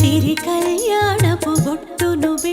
చిరి Kalyanapu గొట్టును B